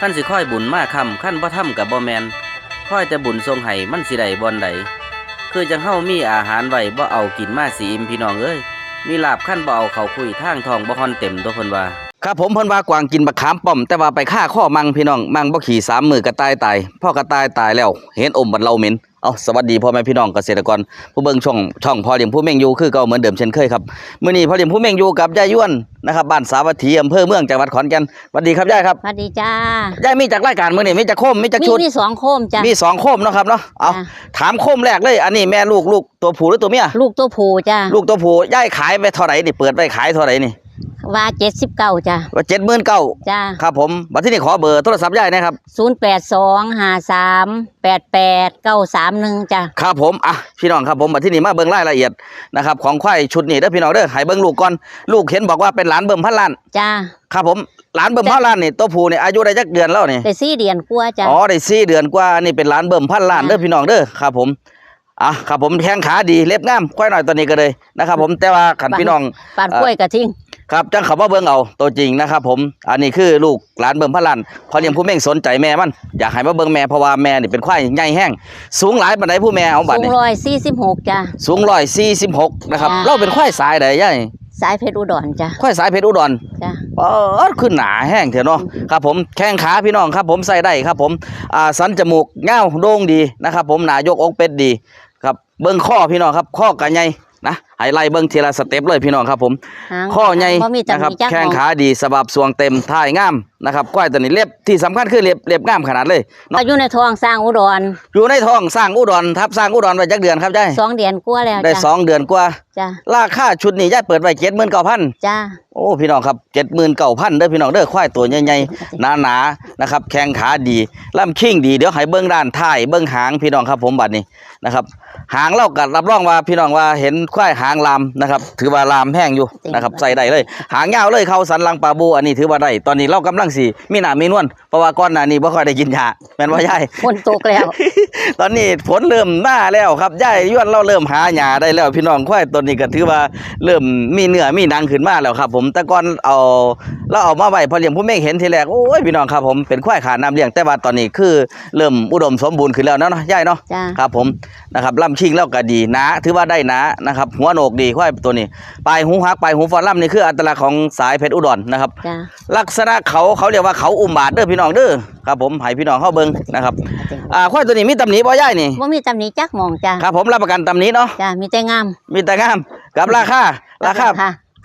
ขั้นสิค่อยบุญมาคำขั้นบ่ทำกับบ่แมนค่อยแต่บุญทรงไห้มันสิไดบอนใดคือจังเฮามีอาหารไว้บ่เอากินมาสีอิมพี่น้องเอ้ยมีลาบขั้นบ่เอาเขาคุยทางทองบ่ฮอนเต็มตัวเพิ่นว่าครับผมพิ่นว่ากวางกินบักขามป้อม แต่ว่าไปฆ่าข้อมังพี่น้องมังบ่ขี่สามมือกระตายตายพ่อกระตายตายแล้ว เห็นอมบัดเราเหม็น เอาสวัสดีพ่อแม่พี่น้องเกษตรกร ผู้เบิ่งช่องช่องพ่อเลี้ยงผู้เม่งอยู่คือเก่าเหมือนเดิมเช่นเคยครับมื้อนี้พ่อเลี้ยงผู้เม่งอยู่กับยายย้วนนะครับบ้านสาวัตถีอำเภอเมืองจังหวัดขอนแก่นสวัสดีครับยายครับสวัสดีจ้ายายมีจากรายการมื้อนี้มีจากโคมมีจากมีชุดมีสองโคมจ้ะมีสองโคมเนาะครับเนาะเอาจ้ะถามโคมแรกเลย อันนี้แม่ลูกลูกตัวผู้หรือตัวเมียลูกตัวผูจ้ะลูกตัวผู้ยายขายไปเท่าไหร่นี่เปิดไปขายเท่าไหร่นี่ ว่าเจ็ดสิบเก้าจ้ะว่าเจ็ดหมื่นเก้าจ้ะครับผมบัดที่นี่ขอเบอร์โทรศัพท์ยายนะครับศูนย์แปดสองห้าสามแปดแปดเก้าสามหนึ่งจ้ะครับผมอะพี่น้องครับผมบัดที่นี่มาเบิ่งรายละเอียดนะครับของควายชุดนี้เด้อพี่น้องเด้อให้เบิ่งลูกก่อนลูกเห็นบอกว่าเป็นหลานเบิ่มพันล้านจ้ะครับผมหลานเบิ่มพันล้านนี่ตัวผู้นี่อายุได้จักเดือนแล้วนี่ได้สี่เดือนกลัวาจ้ะอ๋อได้สี่เดือนกว่านี่เป็นหลานเบิ่มพันล้านจ้ะเด้อพี่น้องเด้อครับผมอะครับผมแข้งขาดีเล็บงามควายหน่อยตัวนี้ก็เลยนะครับผมแต่ว่าขันพี่น้องปานกล้วยกระทิง ครับจังเขาว่าเบิ่งเอาตัวจริงนะครับผมอันนี้คือลูกหลานเบิ่มพันล้านพอเลี้ยงผู้เม่งสนใจแม่มันอยากให้มาเบิ่งแม่เพราะว่าแม่นี่เป็นควายใหญ่แห้งสูงหลายปานใดผู้แม่เอาบัดสูงนี่ร้อยสี่สิบหกจ้ะ สูงร้อยสี่สิบหกนะครับจ้ะ เราเป็นควายสายใดย่ายสายเพชรอุดรจ้ะควายสายเพชรอุดร จ้ะ เออขึ้นหนาแห้งเถอะเนาะครับผมแข้งขาพี่น้องครับผมใส่ได้ครับผมอ่าสันจมูกเงาโด่งดีนะครับผมหนายกอกเป็ดดีครับเบิ้งข้อพี่น้องครับข้อกระให ญ่นะให้ไล่เบิ้งทีละสเต็ปเลยพี่น้องครับผมหางข้อใหญ่บ่มีนะจำครับมีจักแข้งหมองขาดีสบับสวงเต็มท่ายงามนะครับควายตัวนี้เล็บที่สำคัญคือเล็บเล็บงามขนาดเลยเนาะอายุในท้องสร้างอุดร อยู่ในท้องสร้างอุดรทับสร้างอุดรไว้จักเดือนครับยายสองเดือนกลัวาแล้วได้จ้ะสองเดือนกว่าจ้ะราคาชุดนี้ยายเปิดไว้เจ็ดหมื่นเก้าพันจ้ะ โอ้พี่น้องครับเจ็ดหมื่นเก้าพันเด้อพี่น้องเด้อควายตัวใหญ่ๆหนาๆนะครับแข้งขาดีลำคิงดีเดี๋ยวให้เบิ้งด้านท้ายเบิ้งหางพี่น้องครับผมบัดนี้นะครับ หางเล่ากัดรับรองว่าพี่น้องว่าเห็นควายหางลามนะครับ ถือว่าลามแห้งอยู่นะครับใส่ได้เลย หางยาวเลยเข้าสันหลังปลาบูอันนี้ถือว่าได้ตอนนี้เรากำลังสีมีหนามีนวลเพราะว่าก่อนหน้านี้บ่ค่อยได้กินยาแม่นว่าย่ายฝนตกแล้ว ตอนนี้ฝนเริ่มมาแล้วครับย่ายย้วนเราเริ่มหาหญ้าได้แล้ว พี่น้องควายตัวนี้ก็ถือว่าเริ่มมีเนื้อมีหนังขึ้นมาแล้วครับผมแต่ก่อนเอาเราเอามาไว้พอเลี้ยงผู้เม่งเห็นทีแรกโอ้ยพี่น้องครับผมเป็นควายขาน้ำเลี้ยงแต่ว่าตอนนี้คือเริ่มอุดมสมบูรณ์ขึ้นแล้วเนาะย่ายเนาะจ้ะครับผมนะครับลำชิงแล้วก็ดีหนาถือว่าได้หนานะครับหัวโหนกดีควายตัวนี้ปลายหูหักปลายหูฟอนลำนี่คืออัตลักษณ์ของสายเพชรอุดรนะครับ จ้ะลักษณะเขาเขาเรียกว่าเขาอุ้มบาทเด้อพี่น้องเด้อครับผมให้พี่น้องเข้าเบิ่งนะครับอ่าควายตัวนี้มีตำหนิบ่ย่ายนี่ ว่ามีตำหนิจักหมองจ้ะครับผมรับประกันตำหนี้เนาะ จ้ะมีแต่งาม มีแต่งามกับราคาราคา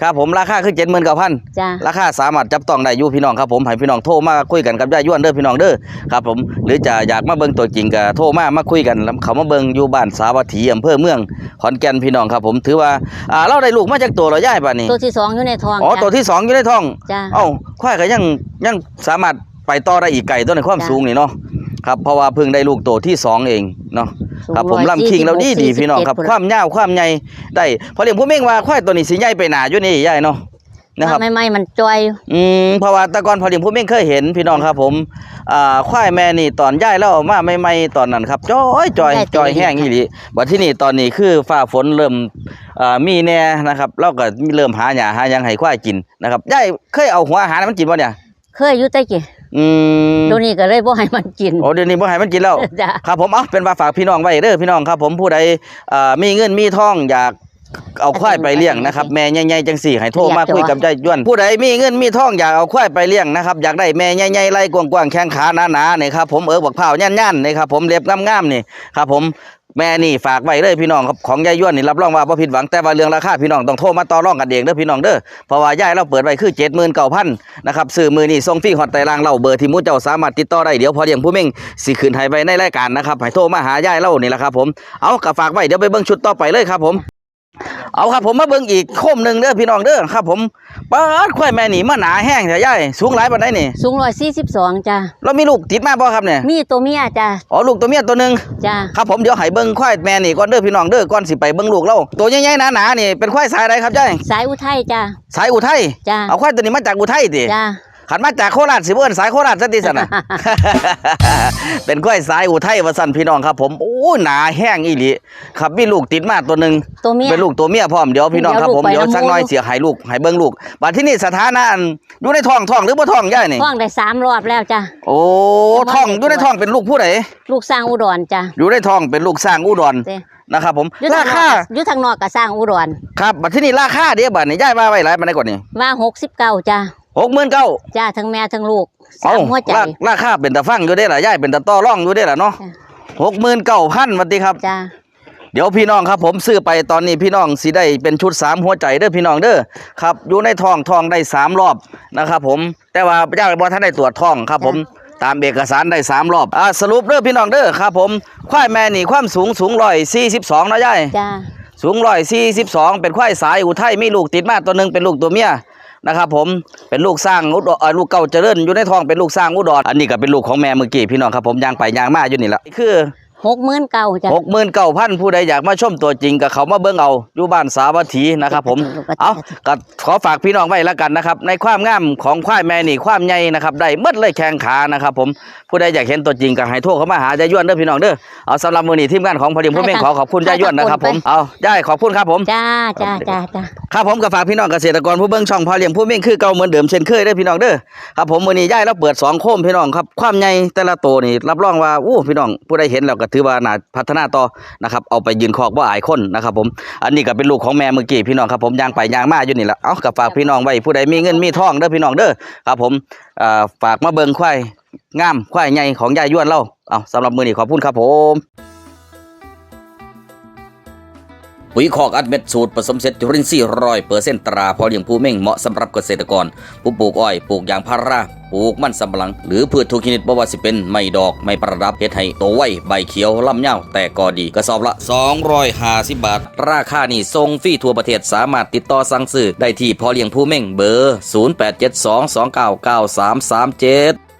ค่ะครับผมราคาคือเจ็ดหมื่นเก้าพันจ้ะราคาสามารถจับต้องได้อยู่พี่น้องครับผมให้พี่น้องโทรมาคุยกันกับยายย้วนเด้อพี่น้องเด้อครับผมหรือจะอยากมาเบิ่งตัวจริงก็โทรมามาคุยกันแล้วเขามาเบิ่งอยู่บ้านสาวัตถีอำเภอเมืองขอนแก่นพี่น้องครับผมถือว่าอ่าเราได้ลูกมาจากตัวเราย่ายป่ะนี่ตัวที่สองอยู่ในท้องอ๋อจ้ะตัวที่สองอยู่ในท้อง จ้ะเอ้าควายก็ยังยังสามารถไปต่อได้อีกไก่ตัวในความจ้ะ สูงนี่เนาะ ครับเพราะว่าเพิ่งได้ลูกตัวที่สองเองเนาะสูงครับผม146ลำคิงแล้วดีดีพี่น้องครับ47ความยาวความใหญ่ได้พอเลี้ยงผู้เม่งว่าควายตัวนี้สิใหญ่ไปหนาอยู่นี่ใหญ่เนาะนะครับไม่ไม่มันจอยอืมเพราะว่าแต่ก่อนพอเลี้ยงผู้เม่งเคยเห็นพี่น้องครับ ผมอ่าควายแม่นี่ตอนย้ายแล้วเอามาใหม่ๆตอนนั้นครับจอยจอยได้จอยตัวดีแห้งอีหลีบัดที่นี่ตอนนี้คือฟ้าฝนเริ่มอ่ามีแน่นะครับเราก็เริ่มหาหญ้าหาหยังให้ควายกินนะครับย้ายเคยเอาหัวอาหารให้มันกินบ่เนี่ย เคยอยู่แต่กี่ อืมตัวนี้ก็เลยบ่ให้มันกิน โอ้เดี๋ยวนี้บ่ให้มันกินแล้วจ้ะ ครับผมเอาเป็นว่าฝากพี่น้องไว้เด้อพี่น้องครับ ผมผู้ใดอ่ามีเงินมีทองอยากเอาควายไปเลี้ยงนะครับแม่ใหญ่ๆจังสี่ให้โทรมาคุยกับใจย้วนผู้ใดมีเงินมีทองอยากเอาควายไปเลี้ยงนะครับอยากได้แม่ใหญ่ๆไล่กว้างๆแข้งขาหนาๆนี่ครับผมเออบักเผาวย่านๆนี่ครับผมเล็บงามๆนี่ครับผม แม่นี่ฝากไว้เลยพี่น้องครับของยายย้วนนี่รับรองว่าบ่ผิดหวังแต่ว่าเรื่องราคาพี่น้องต้องโทรมาต่อรองกันเองเด้อพี่น้องเด้อเพราะว่ายายเราเปิดไว้คือเจ็ดหมื่นนะครับซื้อมือนี่ทรงฟรีฮอดไตรางเราเบอร์ที่มูเจ้าสามารถติดต่อได้เดี๋ยวพอเลี้ยงผู้เม่งสิขืนไทยไปในรายการนะครับให้โทรมาหายายเรานี่แหละครับผมเอากระฝากไว้เดี๋ยวไปเบิ้งชุดต่อไปเลยครับผม เอาครับผมมาเบิ่งอีกโคมหนึ่งเด้อพี่น้องเด้อครับ ผมปาดควายแม่นี่มาหนาแห้งเถอะยายสูงหลายปานใดนี่สูงร้อยสี่สิบสองจ้ะแล้วมีลูกติดมาบ่ครับเนี่ยมีตัวเมียจ้ะอ๋อลูกตัวเมียตัวหนึงจ้ะครับผมเดี๋ยวให้เบิ่งควายแม่นี่ก่อนเด้อพี่น้องเด้อก่อนสิไปเบิ่งลูกเราตัวใหญ่ๆหนาๆนี่เป็นควายสายใดครับยายสายอุทัยจ้ะสายอุทัยจ้ะเอาควายตัวนี้มาจากอุทัยติจ้ะ ขันมาจากโคราชสิเบิ้นสายโคราชสันติสันนะเป็นกล้วยสายอุทัยว่าสันพี่น้องครับ ผมโอ้หนาแห้งอีหลีครับมีลูกติดมาตัวหนึ่งตัวเมียเป็นลูกตัวเมียพร้อมเดี๋ยวพี่น้องครับผมเดี๋เดี๋ยยววลูกไปสักหน้อยน้ำมูกเสียหายลูกให้เบิ้งลูกบัดที่นี่สถานะอันอยู่ในท้องท้องหรือบ่ท้องย่ายนี่ท้องได้สามรอบแล้วจ้ะโอ้แต่ว่าท้องเด็กอยู่ในท้องเป็นลูกผู้ใดลูกสร้างอุดรจ้ะอยู่ในท้องเป็นลูกสร้างอุดรเด้นะครับผมอยู่ราทางนอคากอยู่ทางนอกก็สร้างอุดรครับบัดที่นี่ราคาเดี๋ยวบัดนี้ย่ายว่าไว้หลายปานใดก่อนนี่ว่าหกสิบเก้าจ้ะ 69,000จ้าทั้งแม่ทั้งลูกสาเอ้ามหัวใจราราคาเป็นตาฟังอยู่ได้ล่ะย่ายเป็นตาต่อรองอยู่ได้ล่ะเนาะจ้ะหกหมื่นเก้าพันวันดีครับจ้าเดี๋ยวพี่น้องครับผมซื้อไปตอนนี้พี่น้องสิได้เป็นชุดสามหัวใจเด้อพี่น้องเด้อครับอยู่ในท้องท้องได้สามรอบนะครับผมแต่ว่าเจ้าบ่ท่านได้ตรวจท้องครับผมตามเอกสารได้สามรอบอ่าสรุปเด้อพี่น้องเด้อครับผมควายแม่นี่ความสูงสูงร้อยสี่สิบสองนะยายจ้าสูงร้อยสี่สิบสองเป็นควายสายอุทัยมีลูกติดมาตัวหนึ่งเป็นลูกตัวเมีย นะครับผมเป็นลูกสร้างอุดรเอ่อลูกเก่าเจริญอยู่ในท้องเป็นลูกสร้างอุดรอันนี้ก็เป็นลูกของแม่เมื่อกี้พี่น้องครับผมยางไปยางมาอยู่นี่แหละคือ หกหมื่นเก้าจ้ะหกหมื่นเก้าพันผู้ใดอยากมาชมตัวจริงก็เขามาเบิ่งเอาอยู่บ้านสาวัตถีนะครับผมเอาก็ขอฝากพี่น้องไว้แล้วกันนะครับ ในความงามของควายแม่นี่ความใหญ่นะครับได้หมดเลยแข้งขานะครับผมผู้ใดอยากเห็นตัวจริงก็ให้โทรเข้ามาหายายย้วนเด้อพี่น้องเด้อเอาสำหรับมือนี้ทีมงานของพอดีผู้เม่งขอขอบคุณยายย้วนนะครับผมเอายายขอบคุณครับผมจ้าจ้าจ้าจ้าครับผมก็ฝากพี่น้องเกษตรกรผู้เบิ่งช่องพอเลี้ยงผู้เม่งคือเก่าเหมือนเดิมเช่นเคยเด้อพี่น้องเด้อครับผมมื้อนี้ย้ายเราเปิดสองโคมพี่น้องครับความใหญ่แต่ละตัวนี่รับรองว่าอู้พี่น้องผู้ใดเห็นแล้วก็ถือว่าน่าพัฒนาต่อนะครับเอาไปยืนคอกบ่อายคนนะครับผมอันนี้ก็เป็นลูกของแม่เมื่อกี้พี่น้องครับผมยางไปยางมาอยู่นี่ละเอาก็ฝากพี่น้องไว้ผู้ใดมีเงินมีทองเด้อพี่น้องเด้อครับผมฝากมาเบิ่งควายงามควายใหญ่ของยายย้วนเราเอาสำหรับมือนี้ขอบคุณครับผมปุ๋ยคอกอัดเม็ดสูตรผสมเสร็จจุลินทรีย์ร้อยเปอร์เซ็นต์ตราพอเลี้ยงผู้เม่งเหมาะสำหรับเกษตรกร ผู้ปลูกอ้อยปลูกยางพารา ปลูกมันสำปะหลัง หรือพืชทุกชนิดบ่ว่าสิเป็นไม้ดอกไม้ประดับเฮ็ดให้โตไวใบเขียวลำเน่าแต่ก็ดีกระสอบละ 250 บาท ราคานี่ทรงฟรีทั่วประเทศสามารถติดต่อสั่งซื้อได้ที่พอเลี้ยงผู้เม่งเบอร์ 0872299337